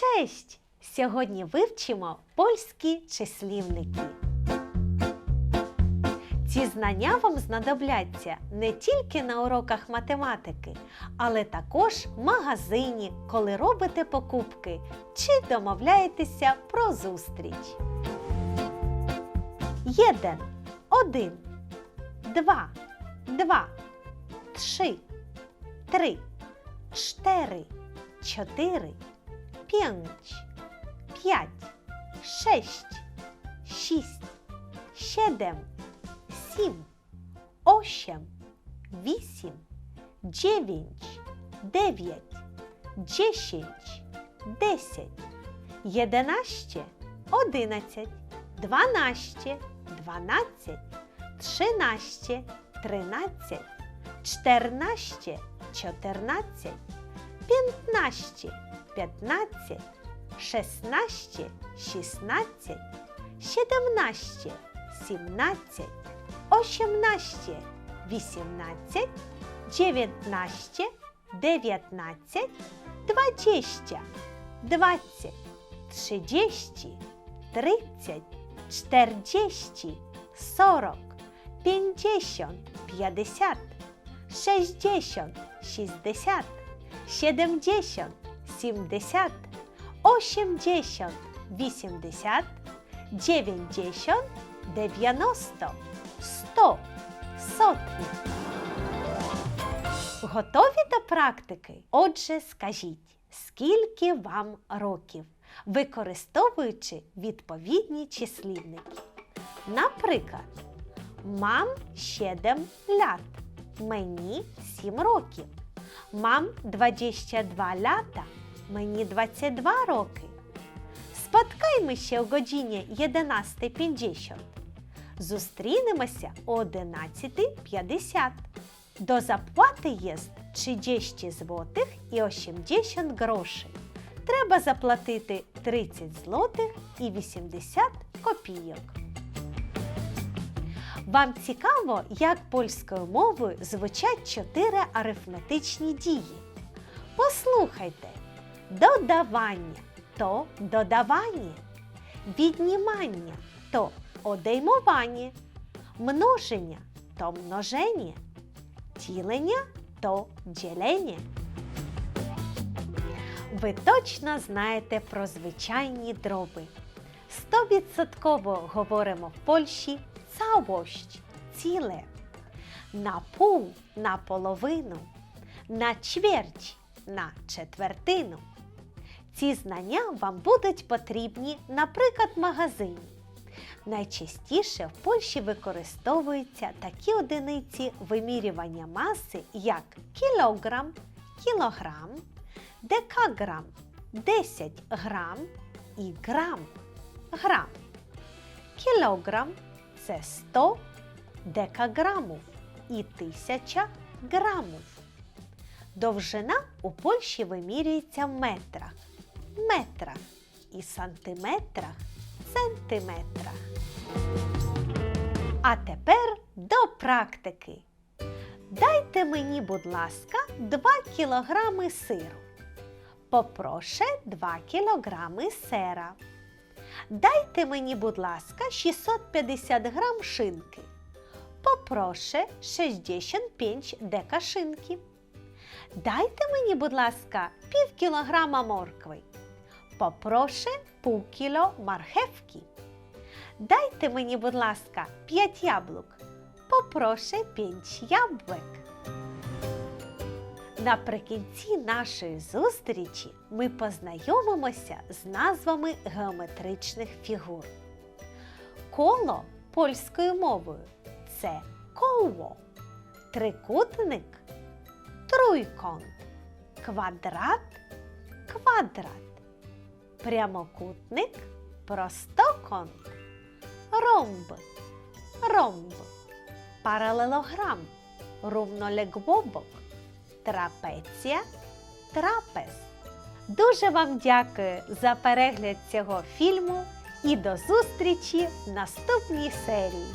Cześć! Сьогодні вивчимо польські числівники. Ці знання вам знадобляться не тільки на уроках математики, але також в магазині, коли робите покупки чи домовляєтеся про зустріч. Єден, один, два, два, три, три, чотири, чотири, п'ять, п'ять, шесть, шість, сідем, сім, осім, вісім, дев'ять, дев'ять, десять, десять, єдинаще, одинадцять, дванадцять, дванадцять, тринадцять, тринадцять, чотирнадцять, чотирнадцять, п'ятнадцять, п'ятнадцять, шістнадцять, шістнадцять, сімнадцять, сімнадцять, осімнадцять, вісімнадцять, дев'ятнадцять, дев'ятнадцять, двадцять, двадцять, тридцять, тридцять, чотирдесять, сорок, п'ятдесят, п'ятдесят, шістдесят, шістдесят, Сімдесят, сімдесят, осімдесят, вісімдесят, дев'яносто, дев'яносто, сто, сотні. Готові до практики? Отже, скажіть, скільки вам років, використовуючи відповідні числівники. Наприклад, мам 7 лят, мені 7 років. Мам 22 лята, мені 22 роки. Споткаймося о годині 11.50. Зустрінемося о 11.50. До заплати є 30 злотих і 80 грошей. Треба заплатити 30 злотих і 80 копійок. Вам цікаво, як польською мовою звучать чотири арифметичні дії. Послухайте: додавання то додавання, віднімання то одеймування, множення то множення, ділення то ділення. Ви точно знаєте про звичайні дроби. Стовідсотково говоримо в Польщі całość, ціле, на пул, на половину, на чверть, на четвертину. Ці знання вам будуть потрібні, наприклад, в магазині. Найчастіше в Польщі використовуються такі одиниці вимірювання маси, як кілограм, кілограм, декаграм, 10 грам і грам, грам. Кілограм це 100 декаграмів і 1000 грамів. Довжина у Польщі вимірюється в метрах, метрах і сантиметрах, сантиметрах. А тепер до практики. Дайте мені, будь ласка, 2 кілограми сиру. Попроше 2 кілограми сера. Дайте мені, будь ласка, 650 грам шинки. Попроше 65 дека шинки. Дайте мені, будь ласка, пів кілограма моркви. Попроше пів кіло мархевки. Дайте мені, будь ласка, 5 яблук. Попроше 5 яблук. Наприкінці нашої зустрічі ми познайомимося з назвами геометричних фігур. Коло польською мовою це коло, трикутник труйконт, квадрат квадрат, прямокутник простоконт, ромб, ромб, паралелограм, рівнолегбобок, трапеція, трапез. Дуже вам дякую за перегляд цього фільму і до зустрічі в наступній серії.